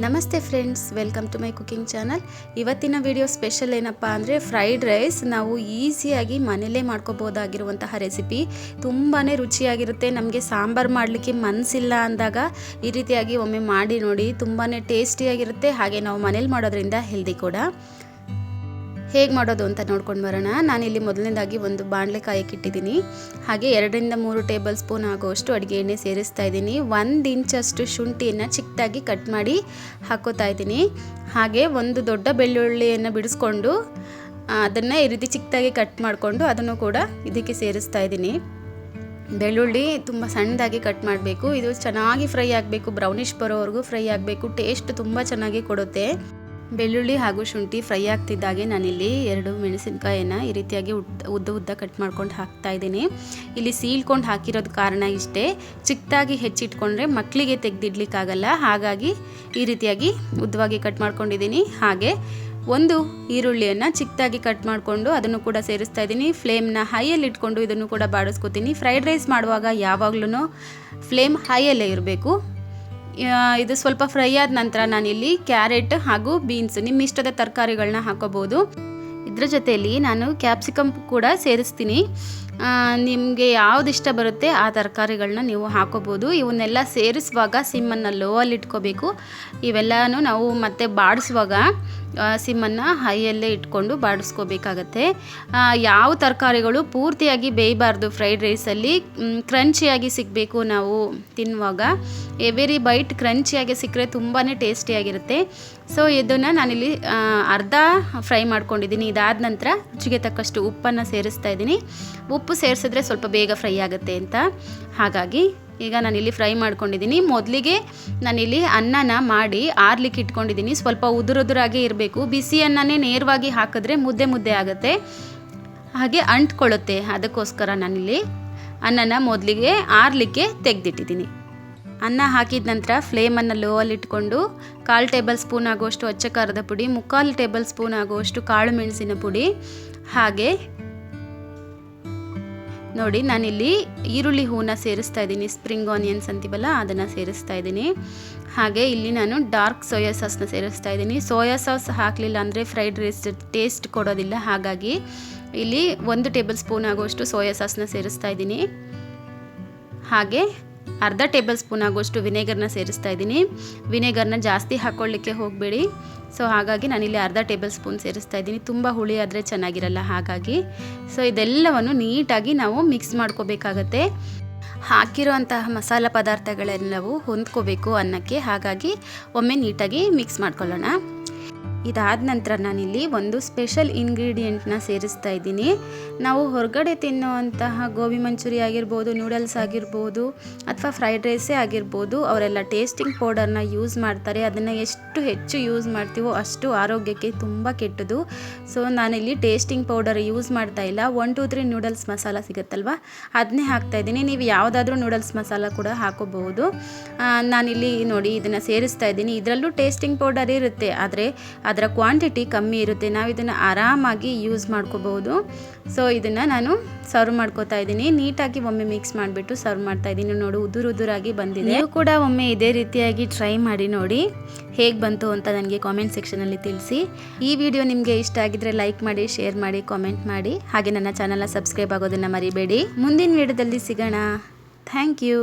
ನಮಸ್ತೆ friends, welcome to my cooking channel. ಇವತ್ತಿನ video special ಏನಪ್ಪ ಅಂದರೆ ಫ್ರೈಡ್ ರೈಸ್. ನಾವು ಈಸಿಯಾಗಿ ಮನೇಲೇ ಮಾಡ್ಕೋಬೋದಾಗಿರುವಂತಹ ರೆಸಿಪಿ. ತುಂಬಾ ರುಚಿಯಾಗಿರುತ್ತೆ. ನಮಗೆ ಸಾಂಬಾರು ಮಾಡಲಿಕ್ಕೆ ಮನಸ್ಸಿಲ್ಲ ಅಂದಾಗ ಈ ರೀತಿಯಾಗಿ ಒಮ್ಮೆ ಮಾಡಿ ನೋಡಿ. ತುಂಬಾ ಟೇಸ್ಟಿಯಾಗಿರುತ್ತೆ. ಹಾಗೆ ನಾವು ಮನೇಲಿ ಮಾಡೋದ್ರಿಂದ ಹೆಲ್ದಿ ಕೂಡ. ಹೇಗೆ ಮಾಡೋದು ಅಂತ ನೋಡ್ಕೊಂಡು ಬರೋಣ. ನಾನಿಲ್ಲಿ ಮೊದಲನೇದಾಗಿ ಒಂದು ಬಾಣಲೆ ಕಾಯಕ್ಕೆ ಇಟ್ಟಿದ್ದೀನಿ ಹಾಗೆ ಎರಡರಿಂದ ಮೂರು ಟೇಬಲ್ ಸ್ಪೂನ್ ಆಗುವಷ್ಟು ಅಡುಗೆ ಎಣ್ಣೆ ಸೇರಿಸ್ತಾ ಇದ್ದೀನಿ. ಒಂದು ಇಂಚಷ್ಟು ಶುಂಠಿಯನ್ನು ಚಿಕ್ಕದಾಗಿ ಕಟ್ ಮಾಡಿ ಹಾಕೋತಾ ಇದ್ದೀನಿ. ಹಾಗೆ ಒಂದು ದೊಡ್ಡ ಬೆಳ್ಳುಳ್ಳಿಯನ್ನು ಬಿಡಿಸ್ಕೊಂಡು ಅದನ್ನು ಈ ರೀತಿ ಚಿಕ್ಕದಾಗಿ ಕಟ್ ಮಾಡಿಕೊಂಡು ಅದನ್ನು ಕೂಡ ಇದಕ್ಕೆ ಸೇರಿಸ್ತಾ ಇದ್ದೀನಿ. ಬೆಳ್ಳುಳ್ಳಿ ತುಂಬ ಸಣ್ಣದಾಗಿ ಕಟ್ ಮಾಡಬೇಕು. ಇದು ಚೆನ್ನಾಗಿ ಫ್ರೈ ಆಗಬೇಕು. ಬ್ರೌನಿಷ್ ಬರೋವರೆಗೂ ಫ್ರೈ ಆಗಬೇಕು. ಟೇಸ್ಟ್ ತುಂಬ ಚೆನ್ನಾಗಿ ಕೊಡುತ್ತೆ. ಬೆಳ್ಳುಳ್ಳಿ ಹಾಗೂ ಶುಂಠಿ ಫ್ರೈ ಆಗ್ತಿದ್ದಾಗೆ ನಾನಿಲ್ಲಿ ಎರಡು ಮೆಣಸಿನ್ಕಾಯಿನ ಈ ರೀತಿಯಾಗಿ ಉದ್ದ ಉದ್ದ ಉದ್ದ ಕಟ್ ಮಾಡ್ಕೊಂಡು ಹಾಕ್ತಾ ಇದ್ದೀನಿ. ಇಲ್ಲಿ ಸೀಳ್ಕೊಂಡು ಹಾಕಿರೋದು ಕಾರಣ ಇಷ್ಟೇ. ಚಿಕ್ಕದಾಗಿ ಹೆಚ್ಚಿಟ್ಕೊಂಡ್ರೆ ಮಕ್ಕಳಿಗೆ ತೆಗೆದಿಡ್ಲಿಕ್ಕಾಗಲ್ಲ. ಹಾಗಾಗಿ ಈ ರೀತಿಯಾಗಿ ಉದ್ದವಾಗಿ ಕಟ್ ಮಾಡ್ಕೊಂಡಿದ್ದೀನಿ. ಹಾಗೆ ಒಂದು ಈರುಳ್ಳಿಯನ್ನು ಚಿಕ್ಕದಾಗಿ ಕಟ್ ಮಾಡಿಕೊಂಡು ಅದನ್ನು ಕೂಡ ಸೇರಿಸ್ತಾ ಇದ್ದೀನಿ. ಫ್ಲೇಮ್ನ ಹೈಯಲ್ಲಿ ಇಟ್ಕೊಂಡು ಇದನ್ನು ಕೂಡ ಬಾಡಿಸ್ಕೊತೀನಿ. ಫ್ರೈಡ್ ರೈಸ್ ಮಾಡುವಾಗ ಯಾವಾಗಲೂ ಫ್ಲೇಮ್ ಹೈಯಲ್ಲೇ ಇರಬೇಕು. ಇದು ಸ್ವಲ್ಪ ಫ್ರೈ ಆದ ನಂತರ ನಾನಿಲ್ಲಿ ಕ್ಯಾರೆಟ್ ಹಾಗೂ ಬೀನ್ಸ್ ನಿಮ್ಮ ಇಷ್ಟದ ತರಕಾರಿಗಳನ್ನ ಹಾಕೋಬೋದು. ಇದರ ಜೊತೆಯಲ್ಲಿ ನಾನು ಕ್ಯಾಪ್ಸಿಕಮ್ ಕೂಡ ಸೇರಿಸ್ತೀನಿ. ನಿಮಗೆ ಯಾವ್ದು ಇಷ್ಟ ಬರುತ್ತೆ ಆ ತರಕಾರಿಗಳನ್ನ ನೀವು ಹಾಕೋಬೋದು. ಇವನ್ನೆಲ್ಲ ಸೇರಿಸುವಾಗ ಸಿಮ್ಮನ್ನು ಲೋವಲ್ಲಿ ಇಟ್ಕೋಬೇಕು. ಇವೆಲ್ಲನೂ ನಾವು ಮತ್ತೆ ಬಾಡಿಸುವಾಗ ಸಿಮ್ಮನ್ನು ಹೈಯಲ್ಲೇ ಇಟ್ಕೊಂಡು ಬಾಡಿಸ್ಕೋಬೇಕಾಗತ್ತೆ. ಯಾವ ತರಕಾರಿಗಳು ಪೂರ್ತಿಯಾಗಿ ಬೇಯಬಾರ್ದು ಫ್ರೈಡ್ ರೈಸಲ್ಲಿ ಕ್ರಂಚಿಯಾಗಿ ಸಿಗಬೇಕು ನಾವು ತಿನ್ನುವಾಗ. ಎವೆರಿ ಬೈಟ್ ಕ್ರಂಚಿಯಾಗಿ ಸಿಕ್ಕರೆ ತುಂಬಾ ಟೇಸ್ಟಿಯಾಗಿರುತ್ತೆ. ಸೊ, ಇದನ್ನು ನಾನಿಲ್ಲಿ ಅರ್ಧ ಫ್ರೈ ಮಾಡ್ಕೊಂಡಿದ್ದೀನಿ. ಇದಾದ ನಂತರ ರುಚಿಗೆ ತಕ್ಕಷ್ಟು ಉಪ್ಪನ್ನು ಸೇರಿಸ್ತಾ ಇದ್ದೀನಿ. ಉಪ್ಪು ಸೇರಿಸಿದ್ರೆ ಸ್ವಲ್ಪ ಬೇಗ ಫ್ರೈ ಆಗುತ್ತೆ ಅಂತ. ಹಾಗಾಗಿ ಈಗ ನಾನಿಲ್ಲಿ ಫ್ರೈ ಮಾಡ್ಕೊಂಡಿದ್ದೀನಿ. ಮೊದಲಿಗೆ ನಾನಿಲ್ಲಿ ಅನ್ನನ ಮಾಡಿ ಆರ್ಲಿಕ್ಕೆ ಇಟ್ಕೊಂಡಿದ್ದೀನಿ. ಸ್ವಲ್ಪ ಉದುರುದುರಾಗೇ ಇರಬೇಕು. ಬಿಸಿ ಅನ್ನನೇ ನೇರವಾಗಿ ಹಾಕಿದ್ರೆ ಮುದ್ದೆ ಮುದ್ದೆ ಆಗುತ್ತೆ. ಹಾಗೆ ಅಂಟ್ಕೊಳ್ಳುತ್ತೆ. ಅದಕ್ಕೋಸ್ಕರ ನಾನಿಲ್ಲಿ ಅನ್ನನ ಮೊದಲಿಗೆ ಆರ್ಲಿಕ್ಕೆ ತೆಗೆದಿಟ್ಟಿದ್ದೀನಿ. ಅನ್ನ ಹಾಕಿದ ನಂತರ ಫ್ಲೇಮನ್ನು ಲೋವಲ್ಲಿ ಇಟ್ಕೊಂಡು ಕಾಲು ಟೇಬಲ್ ಸ್ಪೂನ್ ಆಗುವಷ್ಟು ಅಚ್ಚ ಖಾರದ ಪುಡಿ, ಮುಕ್ಕಾಲು ಟೇಬಲ್ ಸ್ಪೂನ್ ಆಗುವಷ್ಟು ಕಾಳು ಮೆಣಸಿನ ಪುಡಿ, ಹಾಗೆ ನೋಡಿ, ನಾನಿಲ್ಲಿ ಈರುಳ್ಳಿ ಹೂನ ಸೇರಿಸ್ತಾ ಇದ್ದೀನಿ. ಸ್ಪ್ರಿಂಗ್ ಆನಿಯನ್ಸ್ ಅಂತೀವಲ್ಲ, ಅದನ್ನು ಸೇರಿಸ್ತಾ ಇದ್ದೀನಿ. ಹಾಗೆ ಇಲ್ಲಿ ನಾನು ಡಾರ್ಕ್ ಸೋಯಾ ಸಾಸ್ನ ಸೇರಿಸ್ತಾ ಇದ್ದೀನಿ. ಸೋಯಾ ಸಾಸ್ ಹಾಕಲಿಲ್ಲ ಅಂದರೆ ಫ್ರೈಡ್ ರೈಸ್ ಟೇಸ್ಟ್ ಕೊಡೋದಿಲ್ಲ. ಹಾಗಾಗಿ ಇಲ್ಲಿ ಒಂದು ಟೇಬಲ್ ಸ್ಪೂನ್ ಆಗುವಷ್ಟು ಸೋಯಾ ಸಾಸ್ನ ಸೇರಿಸ್ತಾ ಇದ್ದೀನಿ. ಹಾಗೆ ಅರ್ಧ ಟೇಬಲ್ ಸ್ಪೂನ್ ಆಗೋಷ್ಟು ವಿನೆಗರ್ನ ಸೇರಿಸ್ತಾ ಇದ್ದೀನಿ. ವಿನೆಗರ್ನ ಜಾಸ್ತಿ ಹಾಕ್ಕೊಳ್ಳಿಕ್ಕೆ ಹೋಗಬೇಡಿ. ಸೊ ಹಾಗಾಗಿ ನಾನಿಲ್ಲಿ ಅರ್ಧ ಟೇಬಲ್ ಸ್ಪೂನ್ ಸೇರಿಸ್ತಾ ಇದ್ದೀನಿ. ತುಂಬ ಹುಳಿ ಆದರೆ ಚೆನ್ನಾಗಿರಲ್ಲ ಹಾಗಾಗಿ. ಸೊ ಇದೆಲ್ಲವನ್ನು ನೀಟಾಗಿ ನಾವು ಮಿಕ್ಸ್ ಮಾಡ್ಕೋಬೇಕಾಗತ್ತೆ. ಹಾಕಿರುವಂತಹ ಮಸಾಲ ಪದಾರ್ಥಗಳೆಲ್ಲವೂ ಹೊಂದ್ಕೋಬೇಕು ಅನ್ನಕ್ಕೆ. ಹಾಗಾಗಿ ಒಮ್ಮೆ ನೀಟಾಗಿ ಮಿಕ್ಸ್ ಮಾಡ್ಕೊಳ್ಳೋಣ. ಇದಾದ ನಂತರ ನಾನಿಲ್ಲಿ ಒಂದು ಸ್ಪೆಷಲ್ ಇಂಗ್ರೀಡಿಯೆಂಟ್ನ ಸೇರಿಸ್ತಾ ಇದ್ದೀನಿ. ನಾವು ಹೊರಗಡೆ ತಿನ್ನುವಂತಹ ಗೋಬಿ ಮಂಚೂರಿ ಆಗಿರ್ಬೋದು, ನೂಡಲ್ಸ್ ಆಗಿರ್ಬೋದು, ಅಥವಾ ಫ್ರೈಡ್ ರೈಸೇ ಆಗಿರ್ಬೋದು, ಅವರೆಲ್ಲ ಟೇಸ್ಟಿಂಗ್ ಪೌಡರ್ನ ಯೂಸ್ ಮಾಡ್ತಾರೆ. ಅದನ್ನು ಎಷ್ಟು ಹೆಚ್ಚು ಯೂಸ್ ಮಾಡ್ತೀವೋ ಅಷ್ಟು ಆರೋಗ್ಯಕ್ಕೆ ತುಂಬ ಕೆಟ್ಟದು. ಸೊ, ನಾನಿಲ್ಲಿ ಟೇಸ್ಟಿಂಗ್ ಪೌಡರ್ ಯೂಸ್ ಮಾಡ್ತಾ ಇಲ್ಲ. One, two, three noodles masala ಸಿಗುತ್ತಲ್ವ? ಅದನ್ನೇ ಹಾಕ್ತಾ ಇದ್ದೀನಿ. ನೀವು ಯಾವುದಾದ್ರೂ ನೂಡಲ್ಸ್ ಮಸಾಲ ಕೂಡ ಹಾಕೋಬಹುದು. ನಾನಿಲ್ಲಿ ನೋಡಿ ಇದನ್ನು ಸೇರಿಸ್ತಾ ಇದ್ದೀನಿ. ಇದರಲ್ಲೂ ಟೇಸ್ಟಿಂಗ್ ಪೌಡರ್ ಇರುತ್ತೆ. ಆದರೆ ಅದರ ಕ್ವಾಂಟಿಟಿ ಕಮ್ಮಿ ಇರುತ್ತೆ. ನಾವು ಇದನ್ನು ಆರಾಮಾಗಿ ಯೂಸ್ ಮಾಡ್ಕೋಬಹುದು. ಸೊ ಇದನ್ನು ನಾನು ಸರ್ವ್ ಮಾಡ್ಕೋತಾ ಇದ್ದೀನಿ. ನೀಟಾಗಿ ಒಮ್ಮೆ ಮಿಕ್ಸ್ ಮಾಡಿಬಿಟ್ಟು ಸರ್ವ್ ಮಾಡ್ತಾ ಇದ್ದೀನಿ. ನೋಡು, ಉದುರು ಉದುರಾಗಿ ಬಂದಿದೆ. ನೀವು ಕೂಡ ಒಮ್ಮೆ ಇದೇ ರೀತಿಯಾಗಿ ಟ್ರೈ ಮಾಡಿ ನೋಡಿ ಹೇಗೆ ಬಂತು ಅಂತ ನನಗೆ ಕಾಮೆಂಟ್ ಸೆಕ್ಷನಲ್ಲಿ ತಿಳಿಸಿ. ಈ ವಿಡಿಯೋ ನಿಮಗೆ ಇಷ್ಟ ಆಗಿದ್ರೆ ಲೈಕ್ ಮಾಡಿ ಶೇರ್ ಮಾಡಿ ಕಾಮೆಂಟ್ ಮಾಡಿ. ಹಾಗೆ ನನ್ನ ಚಾನಲ್ನ ಸಬ್ಸ್ಕ್ರೈಬ್ ಆಗೋದನ್ನು ಮರಿಬೇಡಿ. ಮುಂದಿನ ವಿಡಿಯೋದಲ್ಲಿ ಸಿಗೋಣ. Thank you